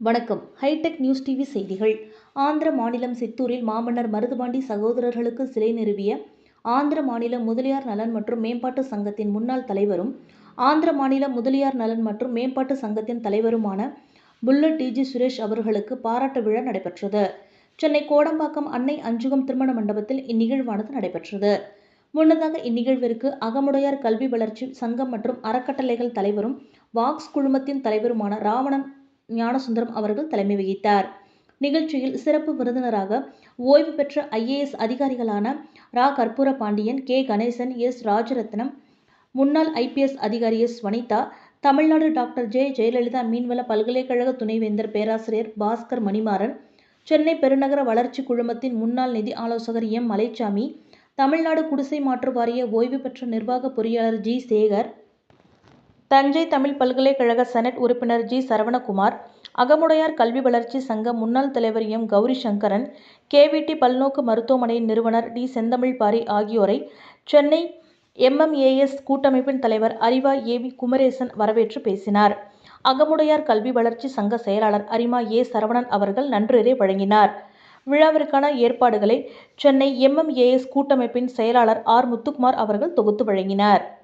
வணக்கம். Hitech news TV செய்திகள். ஆந்திர மாநிலம் சித்தூரில் மாமன்னர் மருதுபாண்டி சகோதரர்களுக்கு சிலை நிறுவிய ஆந்திர மாநில முதலியார் நலன் மற்றும் மேம்பாட்டு சங்கத்தின் முன்னாள் தலைவரும் ஆந்திர மாநில முதலியார் நலன் மற்றும் மேம்பாட்டு சங்கத்தின் தலைவருமான புல்லட் டிஜி சுரேஷ் அவர்களுக்கு பாராட்டு விழா நடைபெற்றது. சென்னை கோடம்பாக்கம் அன்னை அஞ்சுகம் திருமண மண்டபத்தில் இந்நிகழ்வானது நடைபெற்றது. முன்னதாக இந்நிகழ்விற்கு அகமுடையார் கல்வி வளர்ச்சி சங்கம் மற்றும் அறக்கட்டளைகள் தலைவரும் வாக்ஸ் குழுமத்தின் தலைவருமான ராவணன் ஞானசுந்தரம் அவர்கள் தலைமை வகித்தார். நிகழ்ச்சியில் சிறப்பு விருந்தினராக ஓய்வு பெற்ற ஐஏஎஸ் அதிகாரிகளான ரா. கற்பூர பாண்டியன் கே. கணேசன் எஸ். ராஜரத்னம் முன்னாள் ஐபிஎஸ் அதிகாரி எஸ். வனிதா தமிழ்நாடு டாக்டர் ஜெ. ஜெயலலிதா மீன்வள பல்கலைக்கழக துணைவேந்தர் பேராசிரியர் பாஸ்கர் மணிமாறன் சென்னை பெருநகர வளர்ச்சி குழுமத்தின் முன்னாள் நிதி ஆலோசகர் எம். மலைச்சாமி தமிழ்நாடு குடிசை மாற்று வாரிய ஓய்வு பெற்ற நிர்வாக பொறியாளர் ஜி. சேகர் தஞ்சை தமிழ் பல்கலைக்கழக செனட் உறுப்பினர் ஜி. சரவணகுமார் அகமுடையார் கல்வி வளர்ச்சி சங்க முன்னாள் தலைவர் எம். கௌரி சங்கரன் கேவிடி பல்நோக்கு மருத்துவமனையின் நிறுவனர் டி. செந்தமிழ் பாரி ஆகியோரை சென்னை எம்எம்ஏஎஸ் கூட்டமைப்பின் தலைவர் அரிவா ஏவி குமரேசன் வரவேற்று பேசினார். அகமுடையார் கல்வி வளர்ச்சி சங்க செயலாளர் அரிமா ஏ. சரவணன் அவர்கள் நன்றிரை வழங்கினார். விழாவிற்கான ஏற்பாடுகளை சென்னை எம்எம்ஏஎஸ் கூட்டமைப்பின் செயலாளர் ஆர் முத்துக்குமார் அவர்கள் தொகுத்து வழங்கினார்.